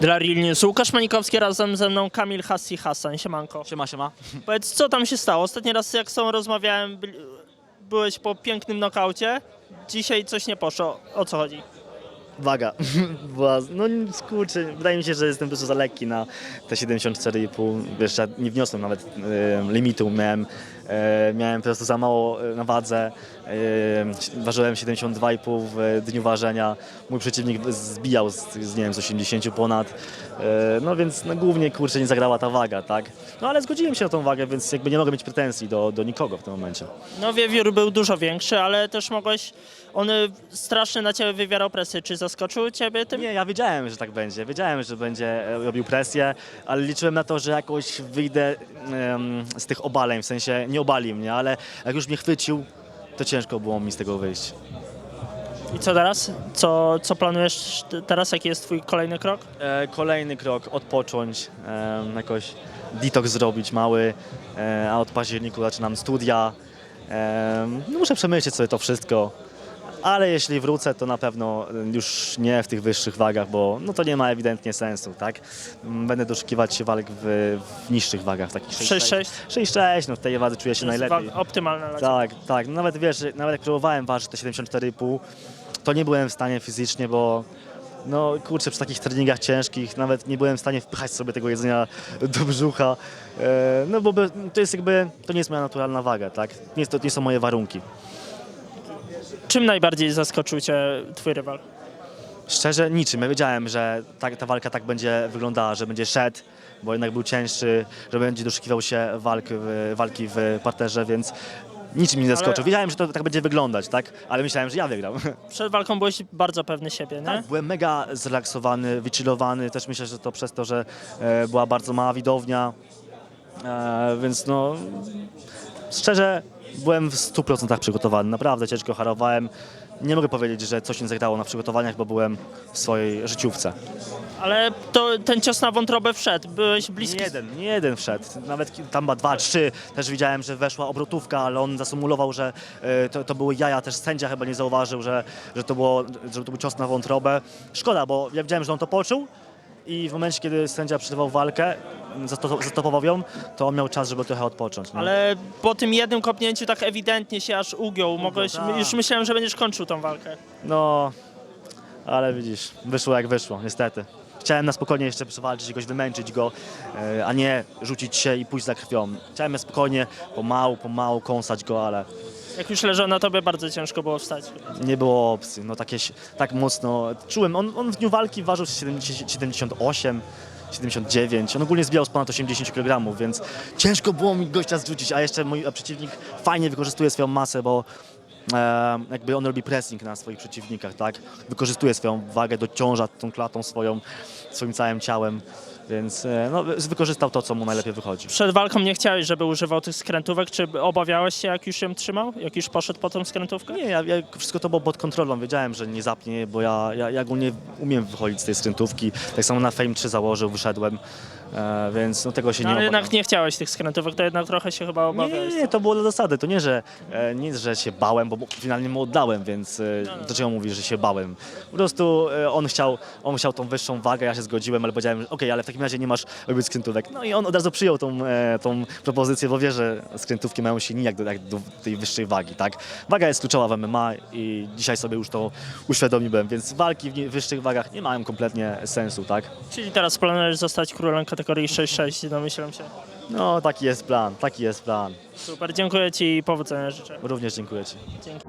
Dla Real News Łukasz Manikowski razem ze mną Kamil Hassi Hassan. Siemanko. Siema, siema. Powiedz, co tam się stało? Ostatni raz jak z tobą rozmawiałem, by- byłeś po pięknym nokaucie. Dzisiaj coś nie poszło. O co chodzi? Waga. Była, no kurczę, wydaje mi się, że jestem po prostu za lekki na te 74,5. Wiesz, ja nie wniosłem nawet e, limitu, miałem, miałem po prostu za mało e, na wadze. E, ważyłem 72,5 w dniu ważenia. Mój przeciwnik zbijał z, z, nie wiem, z 80 ponad. E, no więc no, głównie kurczę nie zagrała ta waga, tak? No ale zgodziłem się na tą wagę, więc jakby nie mogę mieć pretensji do, do nikogo w tym momencie. No wiewiór był dużo większy, ale też mogłeś... On strasznie na ciebie wywierał presję. Czy zaskoczył ciebie tym? Nie, ja wiedziałem, że tak będzie. Wiedziałem, że będzie e, robił presję, ale liczyłem na to, że jakoś wyjdę em, z tych obaleń, w sensie nie obali mnie, ale jak już mnie chwycił, to ciężko było mi z tego wyjść. I co teraz? Co, co planujesz teraz? Jaki jest twój kolejny krok? E, kolejny krok, odpocząć, em, jakoś detoks zrobić mały, e, a od październiku zaczynam studia. No muszę przemyśleć sobie to wszystko. Ale jeśli wrócę, to na pewno już nie w tych wyższych wagach, bo no to nie ma ewidentnie sensu, tak? Mm, Będę doszukiwać się walk w, w niższych wagach, takich 6-6? 6-6, no w tej wadze czuję się najlepiej. optymalna ciebie. Tak, tak. No nawet wiesz, nawet jak próbowałem ważyć te 74,5, to nie byłem w stanie fizycznie, bo no kurczę, przy takich treningach ciężkich nawet nie byłem w stanie wpychać sobie tego jedzenia do brzucha. E, no bo to jest jakby, to nie jest moja naturalna waga, tak? Nie, to nie są moje warunki. Czym najbardziej zaskoczył cię twój rywal? Szczerze niczym. Ja wiedziałem, że ta, ta walka tak będzie wyglądała, że będzie szedł, bo jednak był cięższy, że będzie doszukiwał się walk w, walki w parterze, więc niczym mnie nie zaskoczył. Wiedziałem, że to tak będzie wyglądać, tak? Ale myślałem, że ja wygram. Przed walką byłeś bardzo pewny siebie, nie? Tak, byłem mega zrelaksowany, wychillowany. Też myślę, że to przez to, że e, była bardzo mała widownia. E, więc no, szczerze, byłem w 100% przygotowany. Naprawdę ciężko harowałem. Nie mogę powiedzieć, że coś nie zagrało na przygotowaniach, bo byłem w swojej życiówce. Ale to, ten cios na wątrobę wszedł. Byłeś bliski. Nie jeden, nie jeden wszedł. Nawet ki- tam chyba dwa, trzy. Też widziałem, że weszła obrotówka, ale on zasymulował, że e, to, to były jaja. Też sędzia chyba nie zauważył, że, że, to było, że to był cios na wątrobę. Szkoda, bo ja widziałem, że on to poczuł i w momencie, kiedy sędzia przerwał walkę, zasto- zastopował ją, to on miał czas, żeby trochę odpocząć. nie? Ale po tym jednym kopnięciu tak ewidentnie się aż ugiął. Mogłeś, tak. już myślałem, że będziesz kończył tą walkę. No, ale widzisz, wyszło jak wyszło, niestety. Chciałem na spokojnie jeszcze przewalczyć, jakoś wymęczyć go, e, a nie rzucić się i pójść za krwią. Chciałem na spokojnie, pomału, pomału kąsać go, ale Jak już leżał na tobie, bardzo ciężko było wstać. nie było opcji. No takie, si- tak mocno czułem. On, on w dniu walki ważył 70, 78, 79. On ogólnie zbijał z ponad 80 kg, więc ciężko było mi gościa zrzucić, a jeszcze mój przeciwnik fajnie wykorzystuje swoją masę, bo e, jakby on robi pressing na swoich przeciwnikach, tak? Wykorzystuje swoją wagę, dociąża tą klatą swoją, swoim całym ciałem, więc e, no, wykorzystał to, co mu najlepiej wychodzi. Przed walką nie chciałeś, żeby używał tych skrętówek. Czy obawiałeś się, jak już ją trzymał? Jak już poszedł po tą skrętówkę? Nie, ja, ja, wszystko to było pod kontrolą. Wiedziałem, że nie zapnie, bo ja, ja, ja ogólnie umiem wychodzić z tej skrętówki. Tak samo na Fame 3 założył, wyszedłem, e, więc no, tego się No, nie ale obawiam. jednak nie chciałeś tych skrętówek, to jednak trochę się chyba obawiałeś. nie, nie, to było dla zasady. To nie, że, e, nie, że się bałem, bo mu- finalnie mu oddałem, więc e, no. dlaczego mówisz, że się bałem? Po prostu e, on, chciał, on chciał tą wyższą wagę, ja się zgodziłem, ale powiedziałem, że okej, ale w takim razie nie masz robić skrętówek. No i on od razu przyjął tą, e, tą propozycję, bo wie, że skrętówki mają się nijak do, jak do tej wyższej wagi, tak? Waga jest kluczowa w MMA i dzisiaj sobie już to uświadomiłem, więc walki w nie- wyższych wagach nie mają kompletnie sensu, tak? Czyli teraz planujesz zostać królem kategorii 6-6, domyślam się. No, taki jest plan, taki jest plan. Super, dziękuję Ci i powodzenia życzę. Również dziękuję Ci. Dzięki.